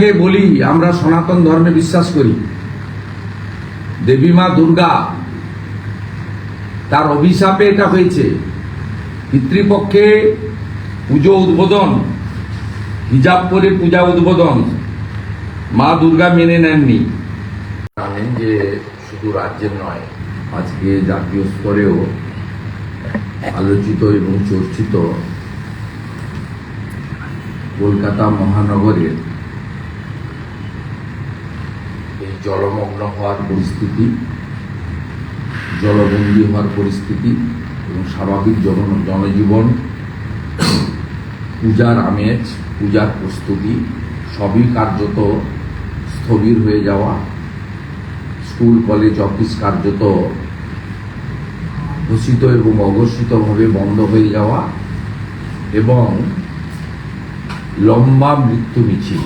কে বলি, আমরা সনাতন ধর্মে বিশ্বাস করি। দেবী মা দুর্গা, তার অভিশাপে এটা হয়েছে। পিতৃপক্ষে পুজো উদ্বোধন, হিজাব করে পূজা উদ্বোধন। মা দুর্গা মেনে নেননি। জানেন যে শুধু রাজ্যের নয়, আজকে জাতীয় স্তরেও আলোচিত এবং চর্চিত কলকাতা মহানগরের এই জলমগ্ন হওয়ার পরিস্থিতি, জলবন্দী হওয়ার পরিস্থিতি এবং স্বাভাবিক জন জনজীবন, পূজার আমেজ, পূজার প্রস্তুতি, সবই কার্যত স্থবির হয়ে যাওয়া। স্কুল, কলেজ, অফিস কার্যত ঘোষিত এবং অঘোষিতভাবে বন্ধ হয়ে যাওয়া এবং লম্বা মৃত্যু মিছিল।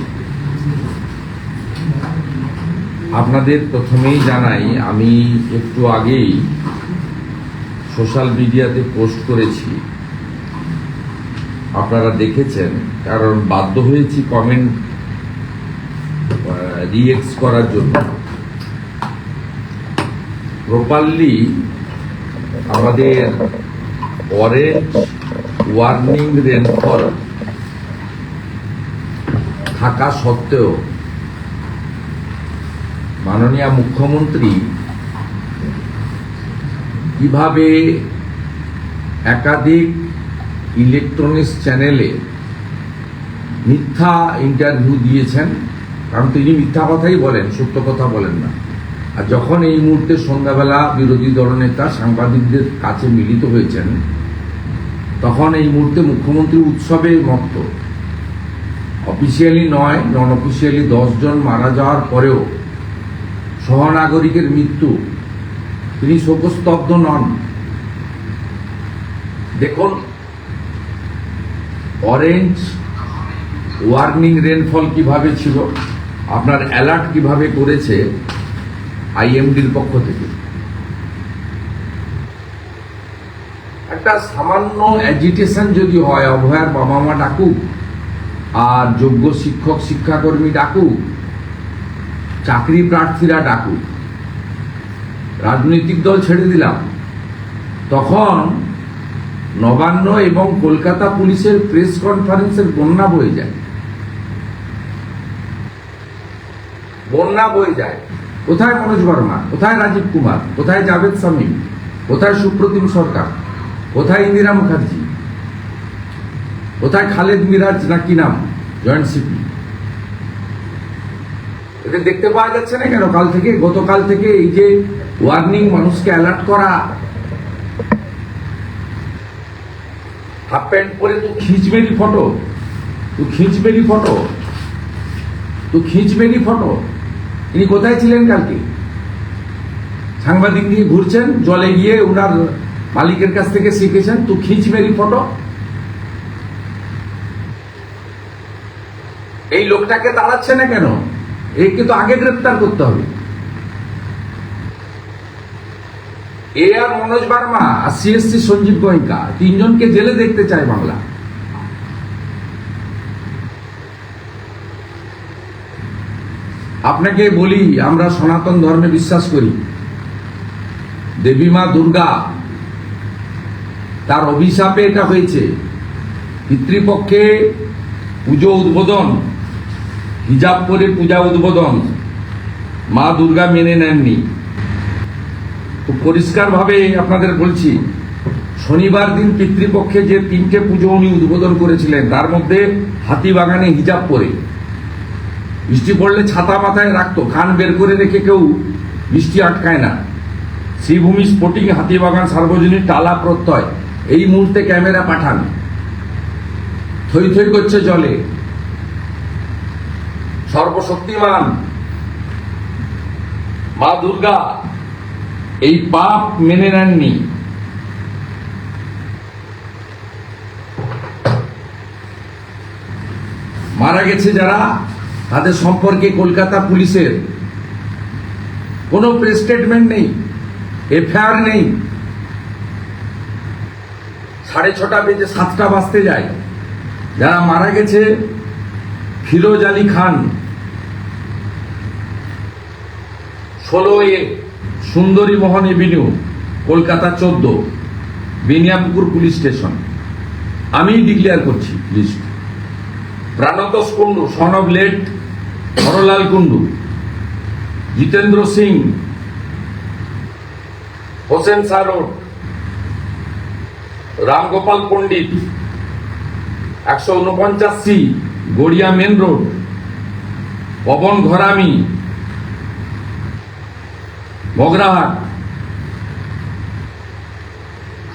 আপনাদের প্রথমেই জানাই, আমি একটু আগেই সোশ্যাল মিডিয়াতে পোস্ট করেছি। আপনারা দেখেছেন, কারণ বাধ্য হয়েছি কমেন্ট রিয়েক্স করার জন্য। প্রপারলি আমাদের অরেঞ্জ ওয়ার্নিং রেনফল থাকা সত্ত্বেও মাননীয় মুখ্যমন্ত্রী কীভাবে একাধিক ইলেকট্রনিক্স চ্যানেলে মিথ্যা ইন্টারভিউ দিয়েছেন, কারণ তিনি মিথ্যা কথাই বলেন, সত্য কথা বলেন না। আর যখন এই মুহূর্তে সন্ধ্যাবেলা বিরোধী দলনেতা সাংবাদিকদের কাছে মিলিত হয়েছেন, তখন এই মুহূর্তে মুখ্যমন্ত্রী উৎসবে মত্ত। অফিসিয়ালি নয় নন অফিসিয়ালি জন মারা যাওয়ার পরেও সহনাগরিকের মৃত্যু। তিনি শোকস্তব্ধ নন। দেখুন অরেঞ্জ ওয়ার্নিং রেনফল কীভাবে ছিল, আপনার অ্যালার্ট কীভাবে করেছে আইএমডির পক্ষ থেকে। একটা সামান্য অ্যাজিটেশন যদি হয়, অভয়ার বাবা মা ডাকুক, আর যোগ্য শিক্ষক, শিক্ষাকর্মী ডাকুক চাকরি প্রার্থীরা ডাকুক রাজনৈতিক দল ছেড়ে দিলাম। তখন নবান্ন এবং কলকাতা পুলিশের প্রেস কনফারেন্সের বন্যা বয়ে যায়। বন্যা বয়ে যায়। কোথায় মনোজ বর্মা? কোথায় রাজীব কুমার? কোথায় জাভেদ সামিম কোথায় সুপ্রতিম সরকার? কোথায় ইন্দিরা মুখার্জি? কোথায় খালেদ মিরাজ না কি নাম? Joint CP. এদের দেখতে পাওয়া যাচ্ছে না কেন? কাল থেকে, গতকাল থেকে এই যে ওয়ার্নিং মানুষকে অ্যালার্ট করা হাফ প্যান্ট পরে তো খিঁচবেরি ফটো তো খিঁচবেরি ফটো তো খিঁচবেরি ফটো ইনি কোথায় ছিলেন কালকে? সাংবাদিক নিয়ে ঘুরছেন, জলে গিয়ে ওনার মালিকের কাছ থেকে শিখেছেন, তো খিঁচবেরি ফটো এই লোকটাকে দাঁড়াচ্ছে না কেন? একে তো আগে গ্রেপ্তার করতে হবে। এ আর মনোজ বার্মা আর সিএসসি সঞ্জীব গোয়েঙ্কা তিনজনকে জেলে দেখতে চায় বাংলা। আপনাকে বলি, আমরা সনাতন ধর্মে বিশ্বাস করি। দেবী মা দুর্গা, তার অভিশাপে এটা হয়েছে। পিতৃপক্ষে পুজো উদ্বোধন হিজাব পরে পূজা উদ্বোধন। মা দুর্গা মেনে নেননি। খুব পরিষ্কারভাবে আপনাদের বলছি, শনিবার দিন পিতৃপক্ষে যে তিনটে পুজো উনি উদ্বোধন করেছিলেন, তার মধ্যে হাতিবাগানে হিজাব পরে। বৃষ্টি পড়লে ছাতা মাথায় রাখতো, কান বের করে রেখে কেউ বৃষ্টি আটকায় না। শ্রীভূমি স্পোর্টিং হাতিবাগান সার্বজনীন টালা প্রত্যয়। এই মুহূর্তে ক্যামেরা পাঠান। থই থই করছে জলে। সর্বশক্তিমান মা দুর্গা, এই পাপ মেনে নেননি। মারা গেছে যারা, তাদের সম্পর্কে কলকাতা পুলিশের কোনো প্রেস স্টেটমেন্ট নেই, এফআইআর নেই। সাড়ে ছটা বেজে সাতটা বাজতে যায়। যারা মারা গেছে, ফিরোজ আলী খান। ষোলো এ সুন্দরী মোহন এভিনিউ, কলকাতা চোদ্দ বেনিয়াপুকুর পুলিশ স্টেশন। আমি ডিক্লেয়ার করছি list Prantosh Kundu son of late Harlal Kundu, Jitendra Singh, Hossain Shah Ramgopal Pandit, একশো উনপঞ্চাশ C, Garia main road, Pawan Gharami Magrahat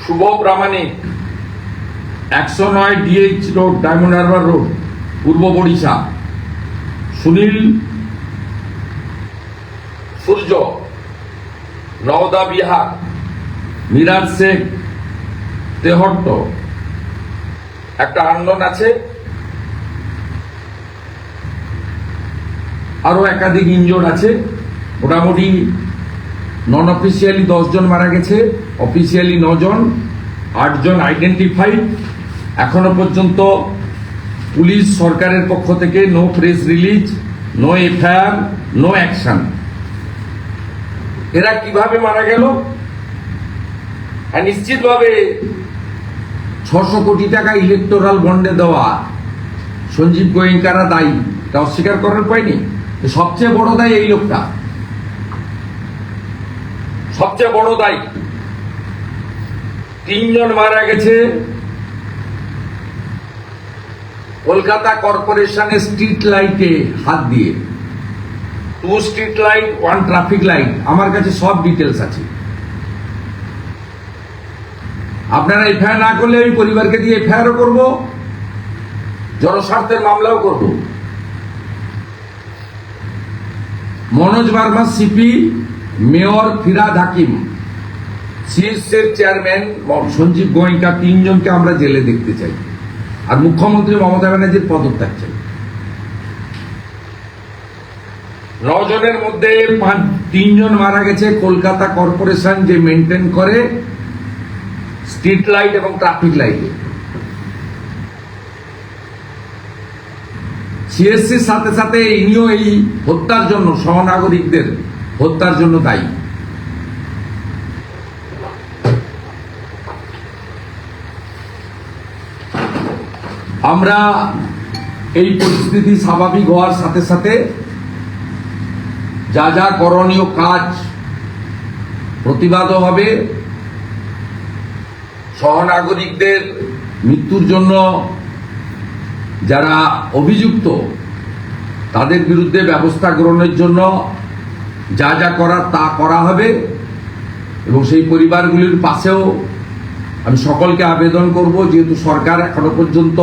Shubho Pramanik, একশো নয় DH road Diamond Harbour road পূর্ব বড়িশা সুনীল, সূর্য, নওদা বিহার মিরাজ শেখ, তেহট্ট। একটা আন্দোলন আছে। আরও একাধিক ইনজোর্ড আছে। মোটামুটি নন অফিসিয়ালি জন মারা গেছে অফিসিয়ালি নজন আটজন আইডেন্টিফাইড এখনও পর্যন্ত পুলিশ সরকারের পক্ষ থেকে no press release no FIR no action এরা কীভাবে মারা গেল? নিশ্চিতভাবে ছশো কোটি টাকা ইলেকটোরাল বন্ডে দেওয়া সঞ্জীব গোয়েঙ্কারা দায়ী। তা অস্বীকার করার পায়নি সবচেয়ে বড় দায়ী এই লোকটা। সবচেয়ে বড় দায়ী। তিনজন মারা গেছে। কলকাতা কর্পোরেশনের স্ট্রিট লাইটে হাত দিয়ে। Two street light, one traffic light, আমার কাছে সব ডিটেলস আছে। আপনারা এফআইআর না করলে আমি পরিবারকে দিয়ে এফআইআরও করব, জনস্বার্থের মামলাও করব। মনোজ বার্মা, সিপি মেয়র ফিরাদ হাকিম, সিএসএর চেয়ারম্যান সঞ্জীব গোয়েঙ্কা, তিনজনকে আমরা জেলে দেখতে চাই। আর মুখ্যমন্ত্রী মমতা ব্যানার্জির পদত্যাগ চাই। নজনের মধ্যে পাঁচ তিনজন মারা গেছে। কলকাতা কর্পোরেশন যে মেনটেন করে, স্ট্রিট লাইট এবং ট্রাফিক লাইটে। সিএসসির সাথে সাথে ইনিও এই হত্যার জন্য সহনাগরিকদের হত্যার জন্য দায়ী। আমরা এই পরিস্থিতি স্বাভাবিক হওয়ার সাথে সাথে যা যা করণীয় কাজ প্রতিবাদও হবে। সহনাগরিকদের মৃত্যুর জন্য যারা অভিযুক্ত, তাদের বিরুদ্ধে ব্যবস্থা গ্রহণের জন্য যা যা করার তা করা হবে এবং সেই পরিবারগুলির পাশেও আমি সকলকে আবেদন করব, যেহেতু সরকার এখনও পর্যন্ত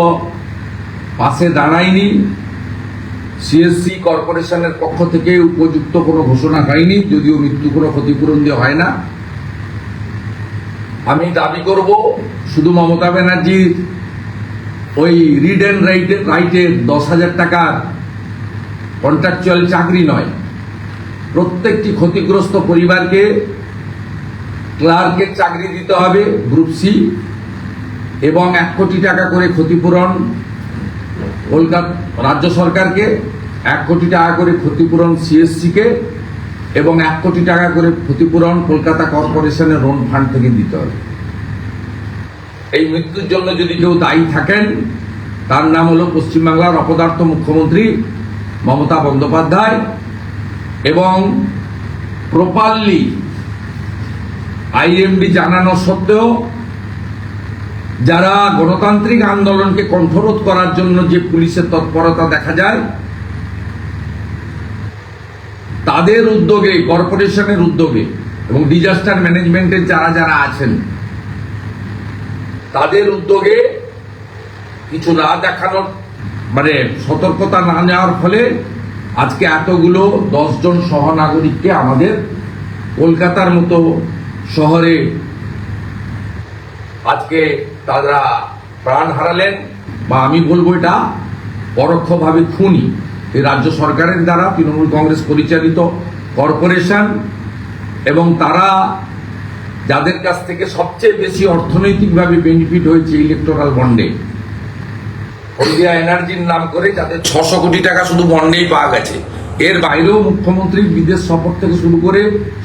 পাশে দাঁড়ায়নি। সিএসসি কর্পোরেশনের পক্ষ থেকে উপযুক্ত কোনো ঘোষণা হয়নি, যদিও মৃত্যু কোনো ক্ষতিপূরণ দিয়ে হয় না। আমি দাবি করব, শুধু মমতা ব্যানার্জির ওই রিড অ্যান্ড রাইটের রাইটের দশ হাজার টাকার কন্ট্রাকচুয়াল চাকরি নয়। প্রত্যেকটি ক্ষতিগ্রস্ত পরিবারকে ক্লার্কের চাকরি দিতে হবে, গ্রুপ সি, এবং এক কোটি টাকা করে ক্ষতিপূরণ কলকাতা রাজ্য সরকারকে, এক কোটি টাকা করে ক্ষতিপূরণ সিএসসিকে, এবং এক কোটি টাকা করে ক্ষতিপূরণ কলকাতা কর্পোরেশনের লোন ফান্ড থেকে দিতে হবে। এই মৃত্যুর জন্য যদি কেউ দায়ী থাকেন, তার নাম হলো পশ্চিমবাংলার অপদার্থ মুখ্যমন্ত্রী মমতা বন্দ্যোপাধ্যায়। এবং প্রপারলি আইএমডি জানানো সত্ত্বেও যারা গণতান্ত্রিক আন্দোলনকে কণ্ঠরোধ করার জন্য যে পুলিশের তৎপরতা দেখা যায়, তাদের উদ্যোগে, কর্পোরেশনের উদ্যোগে এবং ডিজাস্টার ম্যানেজমেন্টের যারা যারা আছেন, তাদের উদ্যোগে কিছু না দেখানোর মানে সতর্কতা না নেওয়ার ফলে আজকে এতগুলো দশজন সহনাগরিককে আমাদের কলকাতার মতো শহরে আজকে তারা প্রাণ হারালেন বা আমি বলব এটা পরোক্ষভাবে খুনি। এই রাজ্য সরকারের দ্বারা তৃণমূল কংগ্রেস পরিচালিত কর্পোরেশন এবং তারা যাদের কাছ থেকে সবচেয়ে বেশি অর্থনৈতিকভাবে বেনিফিট হয়েছে ইলেকটোরাল বন্ডে। হলদিয়া এনার্জির নাম করে যাদের ছশো কোটি টাকা শুধু বন্ডেই পাওয়া গেছে। এর বাইরেও মুখ্যমন্ত্রী বিদেশ সফর থেকে শুরু করে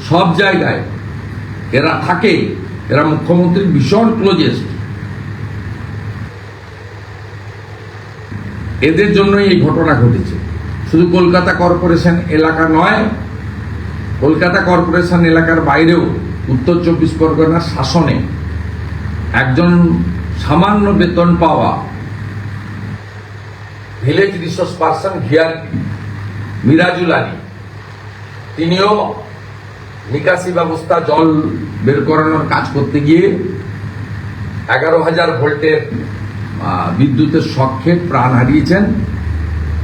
সব জায়গায় এরা থাকে, এরা মুখ্যমন্ত্রীর ভীষণ ক্লোজেস্ট এদের জন্যই এই ঘটনা ঘটেছে। শুধু কলকাতা কর্পোরেশন এলাকা নয়, কলকাতা কর্পোরেশন এলাকার বাইরেও উত্তর চব্বিশ পরগনার শাসনে একজন সামান্য বেতন পাওয়া village resource person VRP Mirajul Ali তিনিও নিকাশি ব্যবস্থা জল বের করানোর কাজ করতে গিয়ে এগারো হাজার ভোল্টের বিদ্যুতের শখে প্রাণ হারিয়েছেন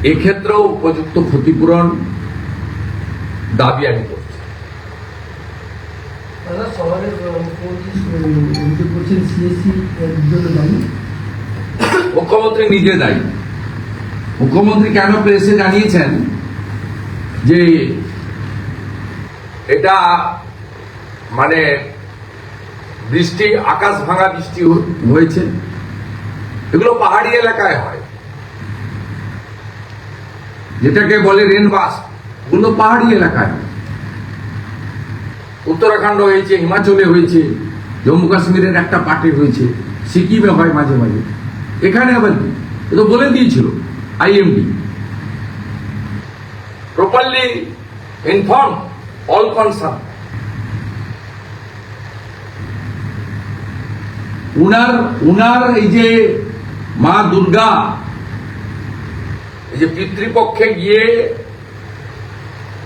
এক্ষেত্রেও উপযুক্ত ক্ষতিপূরণ দাবি আমি করছি মুখ্যমন্ত্রী নিজে দায়ী মুখ্যমন্ত্রী কেন প্রেসে জানিয়েছেন যে এটা মানে বৃষ্টি, আকাশ ভাঙা বৃষ্টি হয়েছে? এগুলো পাহাড়ি এলাকায় হয়। যেটাকে বলে রেনবাস ওগুলো পাহাড়ি এলাকায়। উত্তরাখণ্ড হয়েছে, হিমাচলে হয়েছে, জম্মু কাশ্মীরের একটা পার্টি হয়েছে, সিকিমে হয় মাঝে মাঝে। এখানে আবার কি? তো বলে দিয়েছিল। IMD properly inform all concern উনার উনার এই যে মা দুর্গা, এই যে পিতৃপক্ষে গিয়ে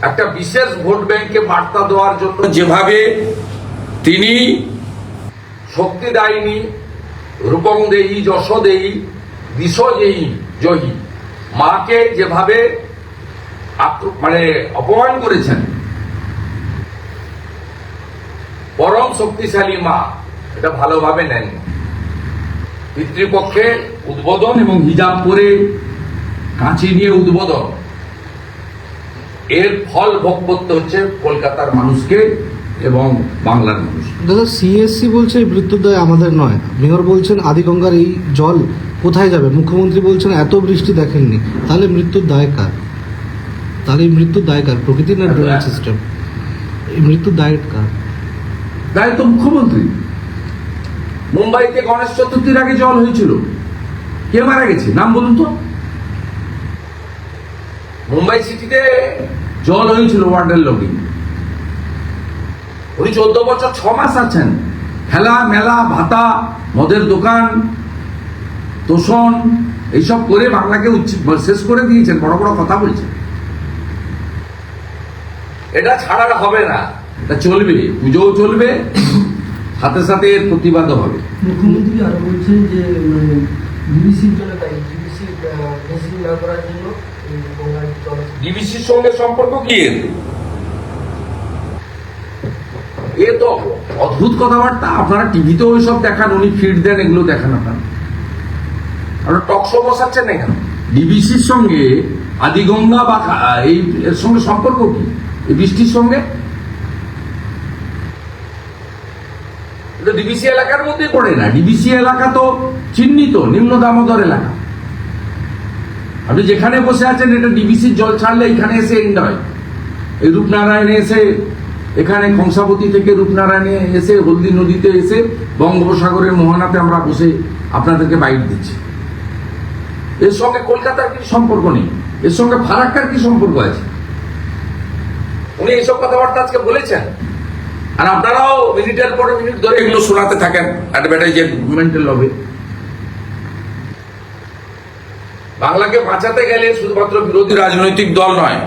একটা বিশেষ ভোট ব্যাংকে বার্তা দেওয়ার জন্য যেভাবে তিনি শক্তি দায়নি, রূপং দেহি, যশ দেহি, দিশ দেহি জহি মাকে যেভাবে মানে অপমান করেছেন, পরম শক্তিশালী মা, এটা ভালোভাবে নেন। পিতৃপক্ষে উদ্বোধন এবং হিজাব পরে কাঁচি নিয়ে উদ্বোধন। এর ফল ভোগ করতে হচ্ছে কলকাতার মানুষকে এবং বাংলার মানুষ দাদা সিএসসি বলছে এই মৃত্যুর দায় আমাদের নয়। মেয়র বলছেন, আদিগঙ্গার এই জল কোথায় যাবে? মুখ্যমন্ত্রী বলছেন এত বৃষ্টি দেখেননি। তাহলে মৃত্যুর দায় কার? তাহলে এই মৃত্যুর দায় কার? প্রকৃতির না ড্রেনেজ সিস্টেম? এই মৃত্যুর দায় কার? দায় তো মুখ্যমন্ত্রী। মুম্বাইতে গণেশ চতুর্থীর আগে জল হয়েছিল। কে মারা গেছে? নাম বলুন তো। মুম্বাই সিটিতে জল হয়েছিল ওয়ার্ডের লগিং উনি চোদ্দ বছর ছ মাস আছেন। খেলা মেলা ভাতা মদের দোকান তোষণ এইসব করে বাংলাকে উচ্চ- শেষ করে দিয়েছেন বড় বড় কথা বলছেন। এটা ছাড়া হবে না। এটা চলবে পুজোও চলবে সাথে সাথে এর প্রতিবাদও হবে। মুখ্যমন্ত্রী আরও বলছেন যে মানে ডিবিসির জন্য দায়ী। ডিবিসি না করার জন্য এই গঙ্গার জল ডিবিসির সঙ্গে সম্পর্ক কি এর? এ তো অদ্ভুত কথাবার্তা। আপনারা টিভিতেও ওইসব দেখান উনি ফিড দেন এগুলো দেখান আপনারা। আপনারা টকশো বসাচ্ছেন না কেন? ডিবিসির সঙ্গে আদিগঙ্গা বা এই এর সঙ্গে সম্পর্ক কি? এই বৃষ্টির সঙ্গে? এটা ডিবিসি এলাকার মধ্যে পড়ে না? ডিবিসি এলাকা তো চিহ্নিত নিম্ন দামোদর এলাকা। আপনি যেখানে বসে আছেন এটা ডিবিসির জল ছাড়লে এখানে এসে এন্ড হয়। এই রূপনারায়ণে এসে এখানে কংসাবতী থেকে রূপনারায়ণে এসে হলদি নদীতে এসে বঙ্গোপসাগরের মোহনাতে আমরা বসে আপনাদেরকে বাইট দিচ্ছি। এর সঙ্গে কলকাতার কি সম্পর্ক নেই। এর সঙ্গে ফারাক্কার কি সম্পর্ক আছে? উনি এইসব কথাবার্তা আজকে বলেছেন। আর আপনারাও মিনিটের পরে মিনিট ধরে এগুলো শোনাতে থাকেন অ্যাডভার্টাইজের মেন্টাল হবে বাংলাকে বাঁচাতে গেলে শুধুমাত্র বিরোধী রাজনৈতিক দল নয়,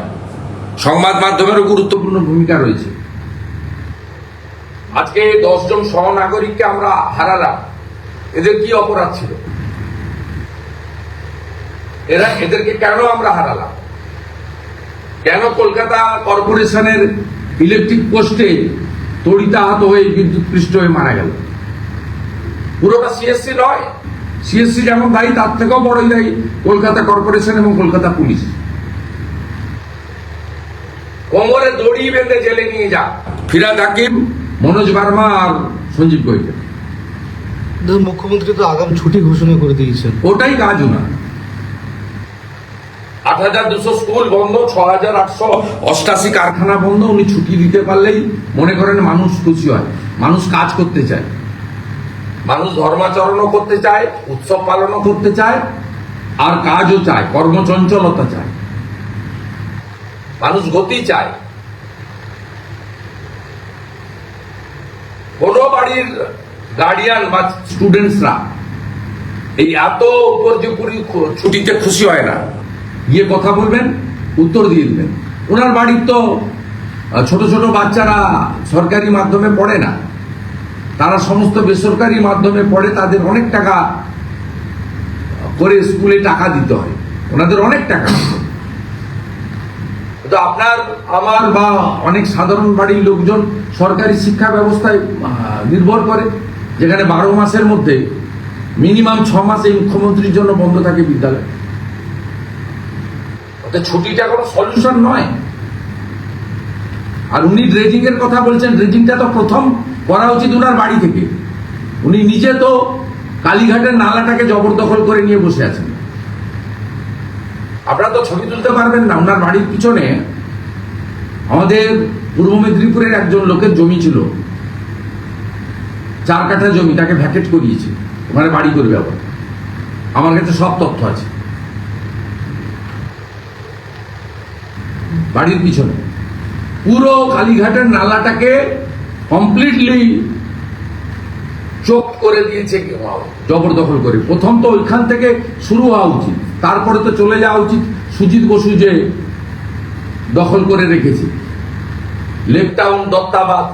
সংবাদ মাধ্যমেরও গুরুত্বপূর্ণ ভূমিকা রয়েছে। আজকে দশজন সহনাগরিককে আমরা হারালাম। এদের কি অপরাধ ছিল? এরা এদেরকে কেন আমরা হারালাম? কেন কলকাতা কর্পোরেশনের ইলেকট্রিক পোস্টে তড়িতাহত হয়ে বিদ্যুৎ পৃষ্ঠ হয়ে মারা গেল? পুরোটা সিএসসি নয়। সিএসসি যেমন দায়ী তার থেকেও বড়ই দায়ী কলকাতা কর্পোরেশন এবং কলকাতা পুলিশ। কোমরে দড়ি বেঁধে জেলে নিয়ে যা। ফিরাদ হাকিম মনোজ বার্মা আর সঞ্জীব কৈকে মুখ্যমন্ত্রী তো আগাম ছুটি ঘোষণা করে দিয়েছেন। ওটাই কাজ ওনার আট হাজার দুশো স্কুল বন্ধ, ছ হাজার আটশো অষ্টাশি কারখানা বন্ধ। উনি ছুটি দিতে পারলেই মনে করেন মানুষ খুশি হয়, মানুষ কাজ করতে চায়। মানুষ ধর্মাচরণও করতে চায়, উৎসব পালনও করতে চায়, আর কাজও চায়, কর্মচঞ্চলতা চায়। মানুষ গতি চায়। কোনো বাড়ির গার্ডিয়ান বা স্টুডেন্টসরা এই এত উপর্যুপুরি ছুটিতে খুশি হয় না। গিয়ে কথা বলবেন, উত্তর দিয়ে দিবেন। ওনার বাড়ির তো ছোট ছোট বাচ্চারা সরকারি মাধ্যমে পড়ে না। তারা সমস্ত বেসরকারি মাধ্যমে পড়ে, তাদের অনেক টাকা করে স্কুলে টাকা দিতে হয়। ওনাদের অনেক টাকা। তো আপনার, আমার বা অনেক সাধারণ বাড়ির লোকজন সরকারি শিক্ষা ব্যবস্থায় নির্ভর করে, যেখানে বারো মাসের মধ্যে মিনিমাম ছ মাস এই মুখ্যমন্ত্রীর জন্য বন্ধ থাকে বিদ্যালয়। ওতে ছুটিটা কোনো সলিউশন নয়। আর উনি ড্রেজিং এর কথা বলছেন ড্রেজিংটা তো প্রথম করা উচিত উনার বাড়ি থেকে। উনি নিজে তো কালীঘাটের নালাটাকে জবরদখল করে নিয়ে বসে আছেন। আপনারা তো ছবি তুলতে পারবেন না ওনার বাড়ির পিছনে আমাদের পূর্ব মেদিনীপুরের একজন লোকের জমি ছিল। চার কাঠা জমি, তাকে ভ্যাকেট করিয়েছে। ওখানে বাড়ি করবে আবার। আমার কাছে সব তথ্য আছে। বাড়ির পিছনে। পুরো কালীঘাটের নালাটাকে কমপ্লিটলি চোখ করে দিয়েছে জবরদখল করে। প্রথম তো ওইখান থেকে শুরু হওয়া উচিত। তারপরে তো চলে যাওয়া উচিত। সুজিত বসু যে দখল করে রেখেছে। Lake town Dattabad.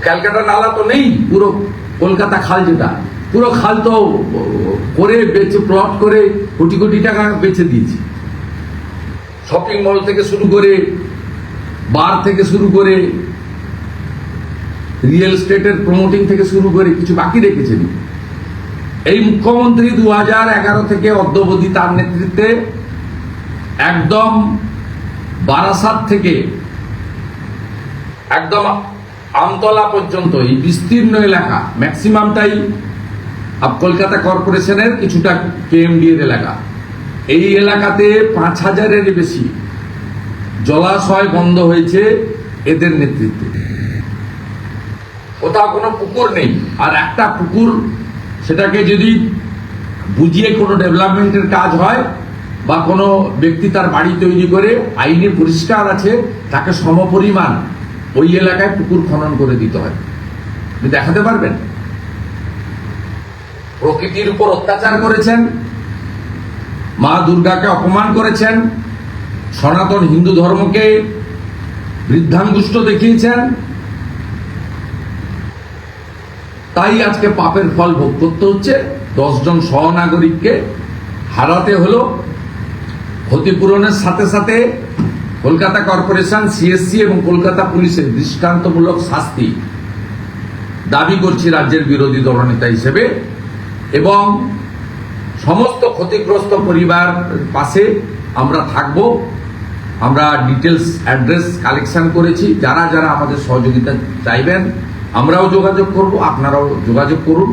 ক্যালকাটা নালা তো নেই। পুরো কলকাতা খাল যেটা। পুরো খাল তো করে বেচে প্লট করে কোটি কোটি টাকা বেচে দিয়েছে। শপিং মল থেকে শুরু করে বার থেকে শুরু করে রিয়েল স্টেটের প্রমোটিং থেকে শুরু করে কিছু বাকি রেখেছেন। এই মুখ্যমন্ত্রী দু হাজার এগারো থেকে অদ্যবধি তার নেতৃত্বে একদম বারাসাত থেকে একদম আমতলা পর্যন্ত এই বিস্তীর্ণ এলাকা ম্যাক্সিমামটাই কলকাতা কর্পোরেশনের কিছুটা কেএমডি এর এলাকা। এই এলাকাতে পাঁচ হাজারের বেশি জলাশয় বন্ধ হয়েছে এদের নেতৃত্বে। কোথাও কোনো পুকুর নেই। আর একটা পুকুর, সেটাকে যদি বুঝিয়ে কোনো ডেভেলপমেন্টের কাজ হয় বা কোনো ব্যক্তি তার বাড়ি তৈরি করে আইনে পরিষ্কার আছে, তাকে সমপরিমাণ ওই এলাকায় পুকুর খনন করে দিতে হয়। আপনি দেখাতে পারবেন? প্রকৃতির উপর অত্যাচার করেছেন মা দুর্গাকে অপমান করেছেন, সনাতন হিন্দু ধর্মকে বৃদ্ধাঙ্গুষ্ট দেখিয়েছেন। তাই আজকে পাপের ফল ভোগ করতে হচ্ছে। দশজন সহনাগরিককে হারাতে হলো। ক্ষতিপূরণের সাথে সাথে কলকাতা কর্পোরেশন সিএসসি এবং কলকাতা পুলিশের দৃষ্টান্তমূলক শাস্তি দাবি করছি রাজ্যের বিরোধী দলনেতা হিসেবে এবং সমস্ত ক্ষতিগ্রস্ত পরিবার পাশে আমরা থাকব। আমরা ডিটেলস অ্যাড্রেস কালেকশন করেছি। যারা যারা আমাদের সহযোগিতা চাইবেন আমরাও যোগাযোগ করব আপনারাও যোগাযোগ করুন।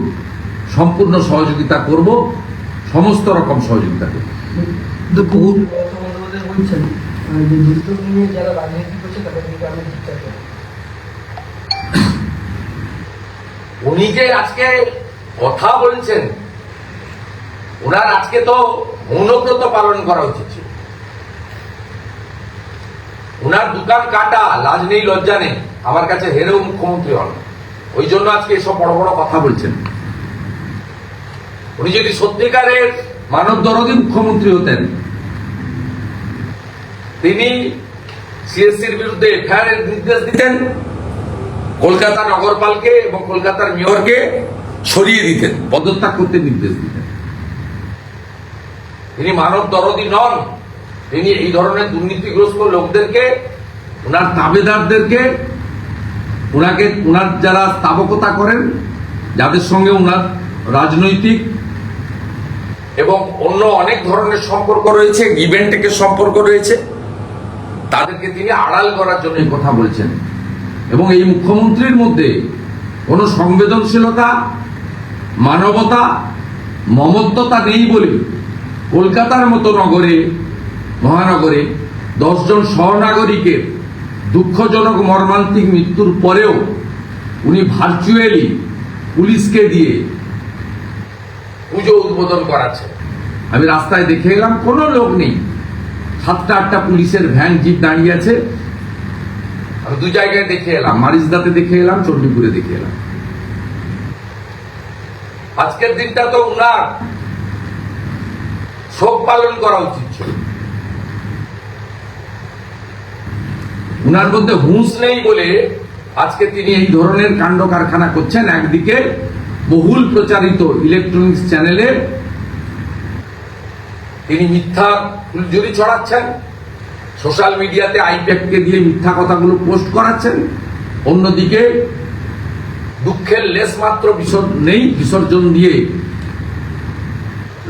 সম্পূর্ণ সহযোগিতা করব সমস্ত রকম সহযোগিতা করব। উনি যে আজকে কথা বলছেন ওনার আজকে তো মৌনব্রত পালন করা উচিত ছিল। ওনার দোকান কাটা, লাজ নেই, লজ্জা নেই। আমার কাছে হেরেও মুখ্যমন্ত্রী হন। ওই জন্য আজকে এসব বড় বড় কথা বলছেন। উনি যদি সত্যিকারের মানব দরদি মুখ্যমন্ত্রী হতেন, তিনি সিএসসির বিরুদ্ধে এফআইআর নির্দেশ দিতেন, কলকাতা নগরপালকে এবং কলকাতার মেয়রকে সরিয়ে দিতেন, পদত্যাগ করতে নির্দেশ দিতেন। তিনি মানব দরদি নন। তিনি এই ধরনের দুর্নীতিগ্রস্ত লোকদেরকে, ওনার তাবেদারদেরকে, ওনাকে, ওনার যারা স্থাপকতা করেন, যাদের সঙ্গে ওনার রাজনৈতিক এবং অন্য অনেক ধরনের সম্পর্ক রয়েছে গিভেন সম্পর্ক রয়েছে, তাদেরকে তিনি আড়াল করার জন্য কথা বলছেন। এবং এই মুখ্যমন্ত্রীর মধ্যে কোনো সংবেদনশীলতা, মানবতা, মমত্বতা নেই বলে কলকাতার মতো নগরে, মহানগরে দশজন সহনাগরিকের দুঃখজনক মর্মান্তিক মৃত্যুর পরেও উনি ভার্চুয়ালি পুলিশকে দিয়ে পুজো উদ্বোধন করাচ্ছেন। আমি রাস্তায় দেখে এলাম, কোনো লোক নেই। সাতটা আটটা পুলিশের ভ্যান জিপ দাঁড়িয়ে আছে। আমি দু জায়গায় দেখে এলাম মারিজদাতে দেখে এলাম, চণ্ডীপুরে দেখে এলাম। আজকের দিনটা তো উনার। শোক পালন করা উচিত ছিল। উনার মধ্যে হুঁশ নেই বলে আজকে তিনি এই ধরনের কাণ্ড কারখানা করছেন। একদিকে বহুল প্রচারিত ইলেকট্রনিক্স চ্যানেলে তিনি মিথ্যা ফুলঝুরি ছড়াচ্ছেন। সোশ্যাল মিডিয়াতে আইপ্যাককে দিয়ে মিথ্যা কথাগুলো পোস্ট করাচ্ছেন। অন্যদিকে দুঃখের লেশ মাত্র বিসর্জন নেই, বিসর্জন দিয়ে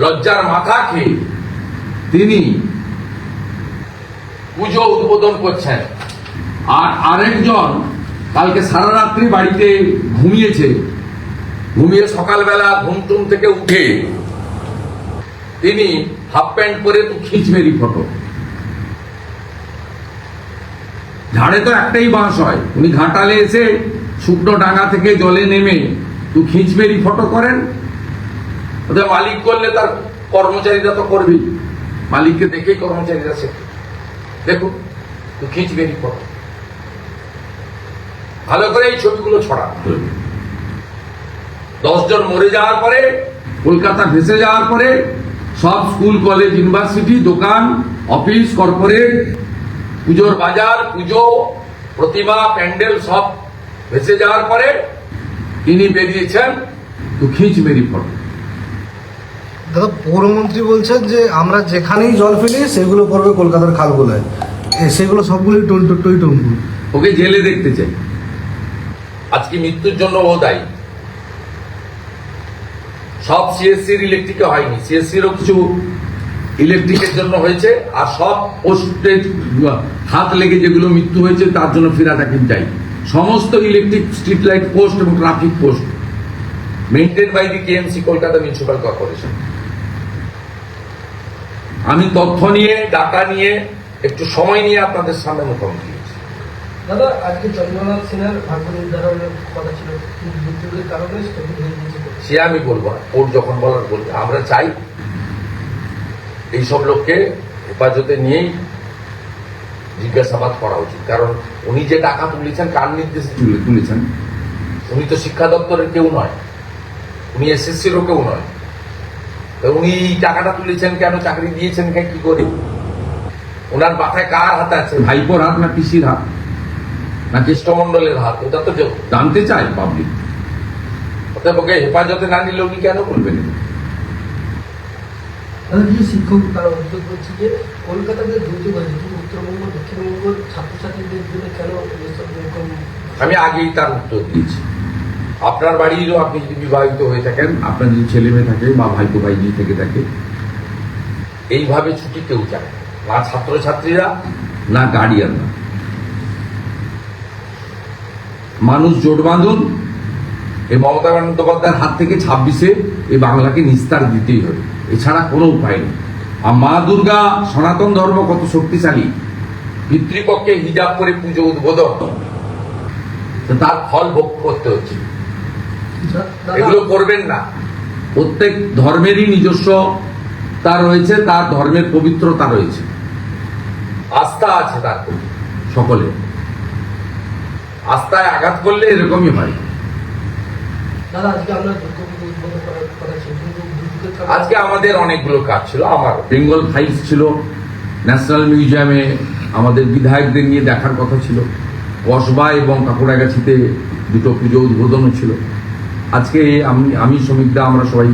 লজ্জার মাথা খেয়ে তিনি পুজো উদ্বোধন করছেন। আর আরেকজন কালকে সারা রাত্রি বাড়িতে ঘুমিয়েছে। ঘুমিয়ে সকালবেলা ঘুম টুম থেকে উঠে তিনি হাফ প্যান্ট পরে তো খিঁচমেরি ফটো। ঝাড়ে তো একটাই বাঁশ হয়। উনি ঘাটালে এসে শুকনো ডাঙা থেকে জলে নেমে তু খিঁচমেরি ফটো করেন। ওদের মালিক করলে তার কর্মচারীরা তো করবেই। মালিককে দেখেই কর্মচারীরা শেখে। দেখুন, তু খিঁচমেরি ফটো ভালো করে এই ছবিগুলো ছড়া দশজন মরে যাওয়ার পরে, কলকাতা ভেসে যাওয়ার পরে, সব স্কুল, কলেজ, ইউনিভার্সিটি, দোকান, অফিস, কর্পোরেট, পুজোর বাজার, পুজো, প্রতিমা, প্যান্ডেল সব ভেসে যাওয়ার পরে, তিনি বেরিয়েছেন, তো খিঁচ মেরি ফটো দাদা, পৌরমন্ত্রী বলছেন যে আমরা যেখানেই জল ফেলি, সেগুলো পড়বে কলকাতার খালগুলোয়। সেগুলো সবগুলোই টই টই টম্বু ওকে জেলে দেখতে চাই। আজকে মৃত্যুর জন্য ও দায়ী। সব সিএসসির ইলেকট্রিকে হয়নি। সিএসসিরও কিছু ইলেকট্রিকের জন্য হয়েছে, আর সব পোস্টের হাত লেগে যেগুলো মৃত্যু হয়েছে, তার জন্য ফিরাটাকিম চাই সমস্ত ইলেকট্রিক স্ট্রিট লাইট পোস্ট এবং traffic post maintain by the KMC Kolkata municipal corporation আমি তথ্য নিয়ে ডাটা নিয়ে একটু সময় নিয়ে আপনাদের সামনে মুখোমুখি হয়েছি। দাদা আজকে চন্দ্রনাথ সিনহার ভাগ্য নির্ধারণের কথা ছিল দুর্যোগের কারণে হয়ে সে আমি বলব না ওর যখন বলার বলবে আমরা চাই এইসব লোককে হেফাজতে নিয়েই জিজ্ঞাসাবাদ করা উচিত। কারণ উনি যে টাকা তুলেছেন কার নির্দেশে? তুলেছেন। উনি তো শিক্ষা দপ্তরের কেউ নয়। উনি এসএসসিরও কেউ নয়। উনি এই টাকাটা তুলেছেন কেন? চাকরি দিয়েছেন কে? কি করে? ওনার মাথায় কার হাত আছে? ভাইপোর হাত না পিসির হাত? না কৃষ্ণমন্ডলের হাত ওটা তো জানতে চায় পাবলিক অতএব ওকে হেফাজতে না নিলে উনি কেন বলবেন? শিক্ষক তারা অভিযোগ করছে যে কলকাতাতে দুর্যোগ হয়েছে উত্তরবঙ্গ দক্ষিণবঙ্গ ছাত্রছাত্রীদের জন্য কেন আমি আগেই তার উত্তর দিয়েছি। আপনার বাড়িরও আপনি যদি বিবাহিত হয়ে থাকেন, আপনার যদি ছেলে মেয়ে থাকে বা ভাই যদি থেকে থাকে, এইভাবে ছুটি কেউ যায় না। ছাত্রছাত্রীরা, না গার্ডিয়ানরা। মানুষ জোট বাঁধুন এই মমতা বন্দ্যোপাধ্যায়ের হাত থেকে ছাব্বিশে এই বাংলাকে নিস্তার দিতেই হবে। এছাড়া কোনো উপায় নেই। আর মা দুর্গা সনাতন ধর্ম কত শক্তিশালী। পিতৃপক্ষে হিজাব করে পুজো উদ্বোধন। তার ফল ভোগ করতে হচ্ছে। এগুলো করবেন না। প্রত্যেক ধর্মেরই নিজস্ব তার রয়েছে তার ধর্মের পবিত্রতা রয়েছে। আস্থা আছে তার প্রতি সকলে। আস্থায় আঘাত করলে এরকমই হয়। আজকে আমাদের অনেকগুলো কাজ ছিল আমার বেঙ্গল ফাইলস ছিল ন্যাশনাল মিউজিয়ামে আমাদের বিধায়কদের নিয়ে দেখার কথা ছিল কসবা এবং কাকুরাগাছিতে দুটো পুজো উদ্বোধনও ছিল। আজকে আমি আমি শ্রমিকরা আমরা সবাই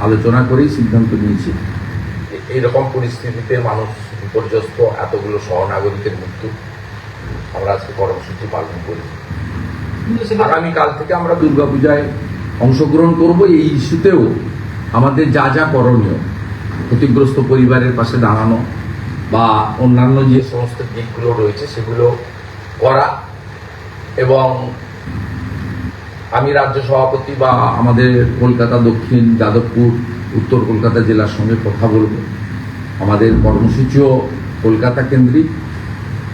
আলোচনা করেই সিদ্ধান্ত নিয়েছি। এ- এইরকম পরিস্থিতিতে মানুষ বিপর্যস্ত এতগুলো সহনাগরিকের মৃত্যু আমরা আজকে কর্মসূচি পালন করি। কিন্তু আগামীকাল থেকে আমরা দুর্গাপূজায় অংশগ্রহণ করব এই ইস্যুতেও আমাদের যা যা করণীয় ক্ষতিগ্রস্ত পরিবারের পাশে দাঁড়ানো বা অন্যান্য যে সমস্ত দিকগুলো রয়েছে সেগুলো করা এবং আমি রাজ্য সভাপতি বা আমাদের কলকাতা, দক্ষিণ, যাদবপুর, উত্তর কলকাতা জেলার সঙ্গে কথা বলব। আমাদের কর্মসূচিও কলকাতা কেন্দ্রিক।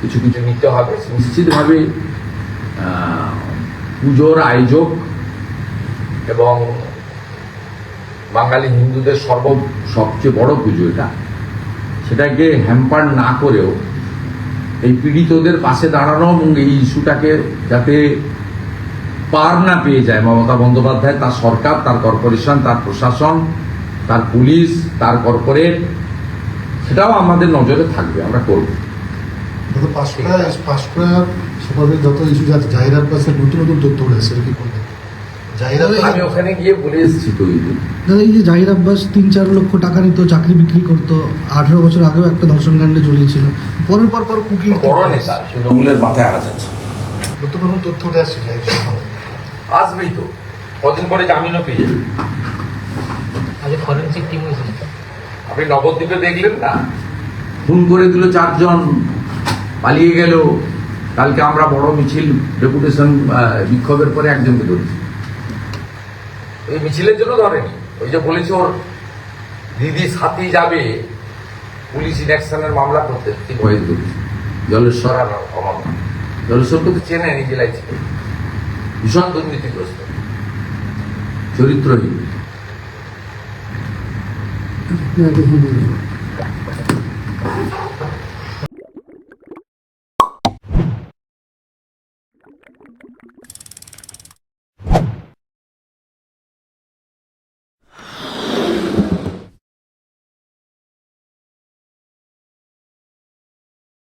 কিছু কিছু নিতে হবে। নিশ্চিতভাবে পুজোর আয়োজক এবং বাঙালি হিন্দুদের সর্ব, সবচেয়ে বড় পুজো এটা। সেটাকে হ্যাম্পার না করেও এই পীড়িতদের পাশে দাঁড়ানো এবং এই ইস্যুটাকে যাতে পার না পেয়ে যায়। মমতা বন্দ্যোপাধ্যায় তার সরকার তার কর্পোরেশন তার প্রশাসন তার পুলিশ তার কর্পোরেট সেটাও আমাদের নজরে থাকবে আমরা করব। যত ইস্যু যাচ্ছে জাহিরার পাশে নতুন নতুন তথ্য কি করবে আমি ওখানে গিয়ে বলে এসেছি তো এই দাদা এই যে জাহির আব্বাস তিন চার লক্ষ টাকা নিত চাকরি বিক্রি করতো আঠেরো বছর আগেও একটা পরের পর পর কুকিং বড় নেতা তৃণমূলের মাথায় আঘাত আছে। নতুন নতুন তথ্য উঠে আসছে জাহির। আসবেই তো। কদিন পরে জামিনও পেয়ে যাবে। ফরেন্সিক টিম আপনি নবদ্বীপে দেখলেন না? খুন করে দিল চারজন পালিয়ে গেল। কালকে আমরা বড় মিছিল ডেপুটেশন বিক্ষোভের পরে একজনকে ধরেছি। ওই মিছিলের জন্য ধরেনি। ওই যে বলেছে ওর দিদি সাথী যাবে পুলিশ ইনঅ্যাকশনের মামলা করতে। হয়ে জলেশ্বর। আর অমর জলেশ্বরকে তো চেনে এই জেলায় ছিল ভীষণ দুর্নীতিগ্রস্ত চরিত্রহীন